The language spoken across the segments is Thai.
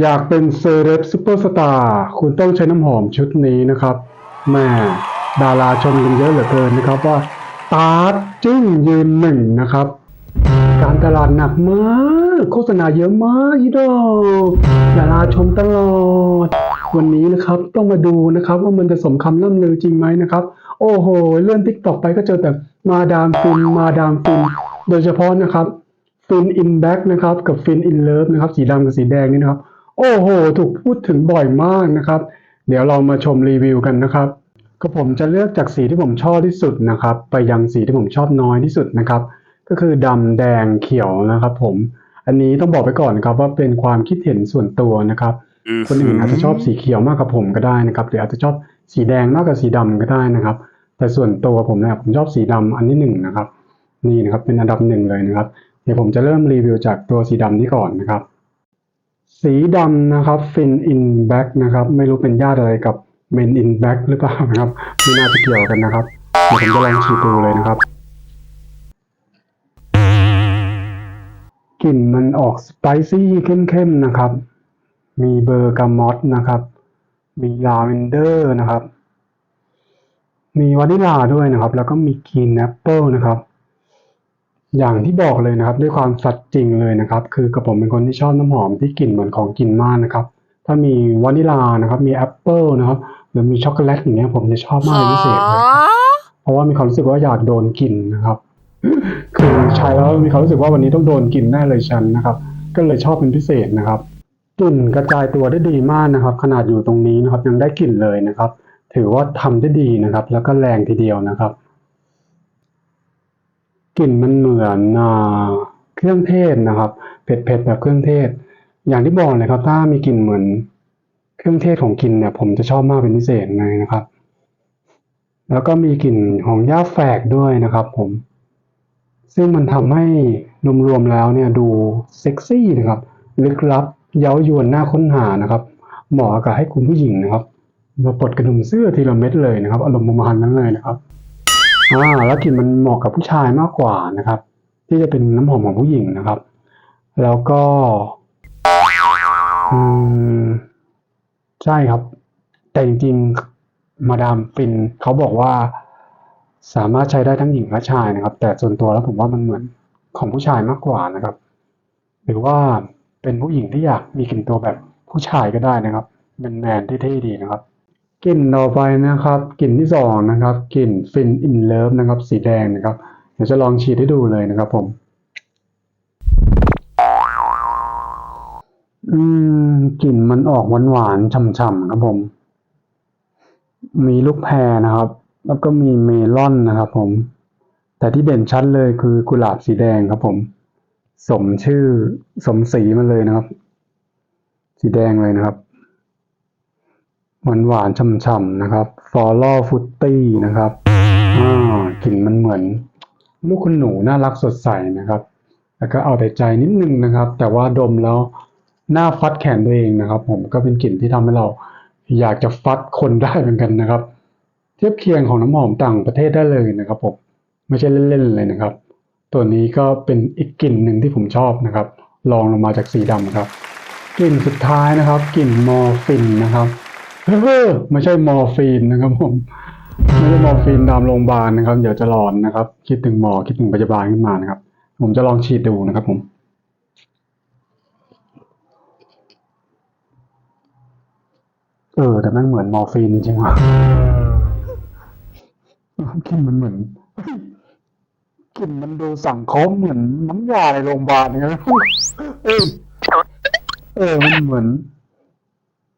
อยากเป็นเซเลบซูเปอร์สตาร์คุณต้องใช้น้ำหอมชุดนี้นะครับแม่ดาราชมกันเยอะเหลือเกินนะครับว่าตาร์จึ้งยืนหนึ่งนะครับ การตลาดหนักมาก โฆษณาเยอะมากอีดอกดาราชมตลอด วันนี้นะครับต้องมาดูนะครับ ว่ามันจะสมคำล่ำลือจริงไหมนะครับ โอ้โห เลื่อนทิกตอกไปก็เจอแต่มาดามฟินมาดามฟิน โดยเฉพาะนะครับฟินอินแบ็กนะครับ กับฟินอินเลิฟนะครับ สีดำกับสีแดงนี่นะครับ โอ้โห ถูกพูดถึงบ่อยมากนะครับ เดี๋ยวเรามาชมรีวิวกันนะครับ ก็ผมจะเลือกจากสีที่ผมชอบที่สุดนะครับ ไปยังสีที่ผมชอบน้อยที่สุดนะครับ ก็คือดำแดงเขียวนะครับ ผม อันนี้ต้องบอกไปก่อนนะครับ ว่าเป็นความคิดเห็นส่วนตัวนะครับ คนอื่นอาจจะชอบสีเขียวมากกว่าผมก็ได้นะครับ หรืออาจจะชอบสีแดงมากกว่าสีดำก็ได้นะครับ แต่ส่วนตัวผมนะครับผมชอบสีดำอันที่หนึ่งนะครับ นี่นะครับเป็นอันดับหนึ่งเลยนะครับ เดี๋ยวผมจะเริ่มรีวิวจากตัวสีดำนี้ก่อนนะครับ สีดำนะครับ Fin in Black นะครับ ไม่รู้เป็นญาติอะไรกับ Men in Black หรือเปล่านะครับไม่น่าจะเกี่ยวกันนะครับเดี๋ยวผมจะลองฉีดดูเลยนะครับกลิ่นมันออกสไปซี่เข้มๆนะครับ มีเบอร์กามอตนะครับ มีลาเวนเดอร์นะครับ มีวานิลาด้วยนะครับ แล้วก็มีกรีนแอปเปิลนะครับ อย่างที่บอกเลยนะครับด้วยความสัตย์จริงเลยนะครับ คือกระผมเป็นคนที่ชอบน้ำหอมที่กลิ่นเหมือนของกินมากนะครับ ถ้ามีวานิลานะครับ มีแอปเปิลนะครับ หรือมีช็อกโกแลตอย่างเงี้ยผมจะชอบมากเป็นพิเศษเลยเพราะว่ามีความรู้สึกว่าอยากโดนกลิ่นนะครับ คือใช้แล้วมีความรู้สึกว่าวันนี้ต้องโดนกลิ่นแน่เลยฉันนะครับ ก็เลยชอบเป็นพิเศษนะครับกลิ่นกระจายตัวได้ดีมากนะครับ ขนาดอยู่ตรงนี้นะครับยังได้กลิ่นเลยนะครับ ถือว่าทำได้ดีนะครับ แล้วก็แรงทีเดียวนะครับ กลิ่นมันเหมือนอเครื่องเทศนะครับ เผ็ดๆแบบเครื่องเทศ อย่างที่บอกเลยครับ ถ้ามีกลิ่นเหมือนเครื่องเทศของกินเนี่ย ผมจะชอบมากเป็นพิเศษเลยนะครับ แล้วก็มีกลิ่นของหญ้าแฝกด้วยนะครับ ผม ซึ่งมันทำให้รวมๆแล้วเนี่ยดูเซ็กซี่นะครับลึกลับเย้ายวนน่าค้นหานะครับ เหมาะกับให้คุณผู้หญิงนะครับมาปลดกระดุมเสื้อทีละเม็ดเลยนะครับ อารมณ์ประมาณนั้นเลยนะครับ อ่าแล้วกลิ่นมันเหมาะกับผู้ชายมากกว่านะครับ ที่จะเป็นน้ำหอมของผู้หญิงนะครับ แล้วก็อืมใช่ครับ แต่จริงๆมาดามฟินเขาบอกว่าสามารถใช้ได้ทั้งหญิงและชายนะครับ แต่ส่วนตัวแล้วผมว่ามันเหมือนของผู้ชายมากกว่านะครับ หรือว่าเป็นผู้หญิงที่อยากมีกลิ่นตัวแบบผู้ชายก็ได้นะครับเป็นแมนๆเท่ดีนะครับ กลิ่นต่อไปนะครับกลิ่นที่สองนะครับกลิ่นฟินอินเลิฟนะครับ สีแดงนะครับ เดี๋ยวจะลองฉีดให้ดูเลยนะครับ ผม อืมกลิ่นมันออกหวานๆฉ่ำๆครับผม มีลูกแพรนะครับ แล้วก็มีเมลอนนะครับ ผม แต่ที่เด่นชัดเลยคือกุหลาบสีแดงครับ ผม สมชื่อสมสีมันเลยนะครับ สีแดงเลยนะครับ หวานหวานๆฉ่ำๆนะครับฟอลล่อฟุตตี้นะครับอ่ากลิ่นมันเหมือน ลูกคุณหนูน่ารักสดใสนะครับ แล้วก็เอาแต่ใจนิดนึงนะครับ แต่ว่าดมแล้วหน้าฟัดแขนตัวเองนะครับ ผมก็เป็นกลิ่นที่ทำให้เราอยากจะฟัดคนได้เหมือนกันนะครับ เทียบเคียงของน้ำหอมต่างประเทศได้เลยนะครับผมไม่ใช่เล่นๆเลยนะครับ ตัวนี้ก็เป็นอีกกลิ่นหนึ่งที่ผมชอบนะครับลองลงมาจากสีดำครับกลิ่นสุดท้ายนะครับกลิ่นมอร์ฟินนะครับ ไม่ใช่มอร์ฟีนนะครับผมไม่ใช่มอร์ฟีนตามโรงพยาบาลนะครับ เดี๋ยวจะหลอนนะครับ คิดถึงหมอคิดถึงพยาบาลขึ้นมานะครับ ผมจะลองฉีดดูนะครับผมเออแต่แม่งเหมือนมอร์ฟีนจริงว่ะกลิ่นมันเหมือนกลิ่นมันดูสังคมเหมือนน้ำยาในโรงพยาบาลนะเออเออมันเหมือน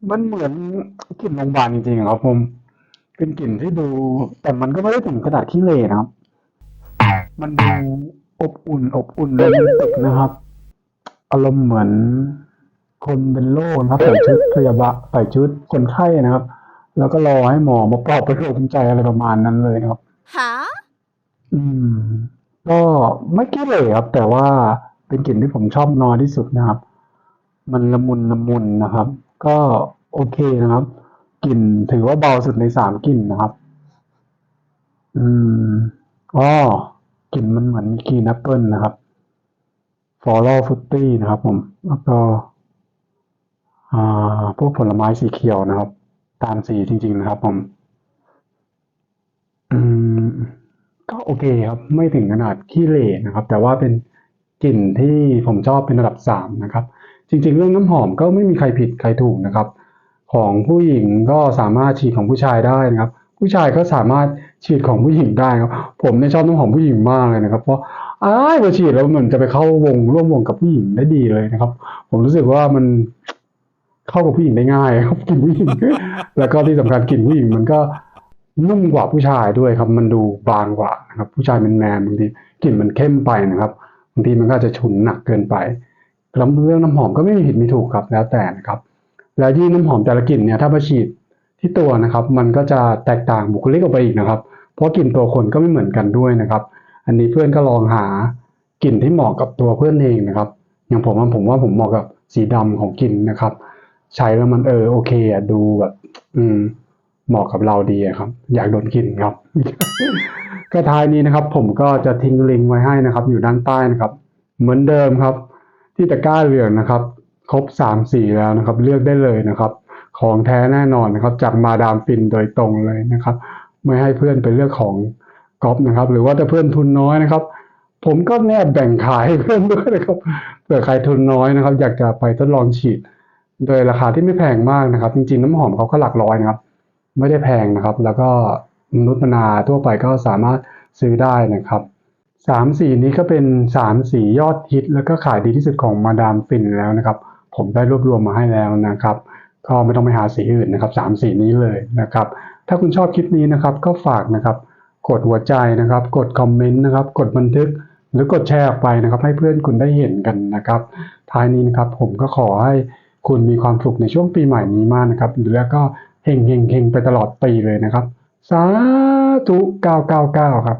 มันเหมือนกลิ่นโรงพยาบาลจริงๆอะครับผมเป็นกลิ่นที่ดู แต่มันก็ไม่ได้ถึงขนาดขี้เหร่นะครับ มันดูอบอุ่น อบอุ่นโรแมนติกนะครับ อารมณ์เหมือน คนเป็นโรคนะครับใส่ชุดพยาบาลใส่ชุดคนไข้นะครับ แล้วก็รอให้หมอมาปลอบประโลมใจอะไรประมาณนั้นเลยนะครับ Huh? อืม ก็ไม่ขี้เหร่ครับ แต่ว่าเป็นกลิ่นที่ผมชอบน้อยที่สุดนะครับ มันละมุนละมุนนะครับ ก็โอเคนะครับ กลิ่นถือว่าเบาสุดในสามกลิ่นนะครับ อืมอ๋อกลิ่นมันเหมือนมีกลิ่นแอปเปิลนะครับฟอลโล่ฟุตตี้นะครับผมแล้วก็อ่าพวกผลไม้สีเขียวนะครับ ตามสีจริง ๆ นะครับ ผม อืม ก็โอเคครับ ไม่ถึงขนาดขี้เหร่นะครับ แต่ว่าเป็นกลิ่นที่ผมชอบเป็นระดับสามนะครับ จริงๆ เรื่องน้ำหอมก็ไม่มีใครผิดใครถูกนะครับ ของผู้หญิงก็สามารถฉีดของผู้ชายได้นะครับ ผู้ชายก็สามารถฉีดของผู้หญิงได้ครับ ผมเนี่ยชอบน้ำหอมผู้หญิงมากเลยนะครับ เพราะอ้ายพอฉีดแล้วเหมือนจะไปเข้าวงร่วมวงกับผู้หญิงได้ดีเลยนะครับ ผมรู้สึกว่ามันเข้ากับผู้หญิงได้ง่ายครับกลิ่นผู้หญิงแล้วก็ที่สำคัญกลิ่นผู้หญิงมันก็นุ่มกว่าผู้ชายด้วยครับ มันดูบางกว่านะครับ ผู้ชายมันแมนบางทีกลิ่นมันเข้มไปนะครับบางทีมันก็จะฉุนหนักเกินไป แล้วเรื่องน้ำหอมก็ไม่มีผิดไม่ถูกครับแล้วแต่นะครับ แล้วที่น้ำหอมแต่ละกลิ่นเนี่ยถ้ามาฉีดที่ตัวนะครับ มันก็จะแตกต่างบุคลิกออกไปอีกนะครับ เพราะกลิ่นตัวคนก็ไม่เหมือนกันด้วยนะครับ อันนี้เพื่อนก็ลองหากลิ่นที่เหมาะกับตัวเพื่อนเองนะครับ อย่างผมผมว่าผมเหมาะกับสีดำของกลิ่นนะครับ ใช้แล้วมันเออโอเคอะดูแบบ อืมเหมาะกับเราดีครับ อยากโดนกลิ่นครับ ก็ท้ายนี้นะครับ ผมก็จะทิ้งลิงก์ไว้ให้นะครับ อยู่ด้านใต้นะครับ เหมือนเดิมครับ ที่ตะกร้าเหลืองนะครับ ครบสามสีแล้วนะครับ เลือกได้เลยนะครับ ของแท้แน่นอนนะครับ จากมาดามฟินโดยตรงเลยนะครับ ไม่ให้เพื่อนไปเลือกของก๊อปนะครับ หรือว่าถ้าเพื่อนทุนน้อยนะครับ ผมก็แนบแบ่งขายให้เพื่อนด้วยนะครับเผื่อใครทุนน้อยนะครับ อยากจะไปทดลองฉีด โดยราคาที่ไม่แพงมากนะครับ จริงๆน้ำหอมเขาก็หลักร้อยนะครับ ไม่ได้แพงนะครับ แล้วก็มนุษย์มนาทั่วไปก็สามารถซื้อได้นะครับ สามสีนี้ก็เป็นสามสียอดฮิต แล้วก็ขายดีที่สุดของมาดามฟินแล้วนะครับ ผมได้รวบรวมมาให้แล้วนะครับ ก็ไม่ต้องไปหาสีอื่นนะครับสามสีนี้เลยนะครับ ถ้าคุณชอบคลิปนี้นะครับ ก็ฝากนะครับ กดหัวใจนะครับ กดคอมเมนต์นะครับ กดบันทึก หรือกดแชร์ออกไปนะครับ ให้เพื่อนคุณได้เห็นกันนะครับ ท้ายนี้นะครับ ผมก็ขอให้คุณมีความสุขในช่วงปีใหม่นี้มากนะครับแล้วก็เฮงเฮงเฮงไปตลอดปีเลยนะครับ สาธุ999 ครับ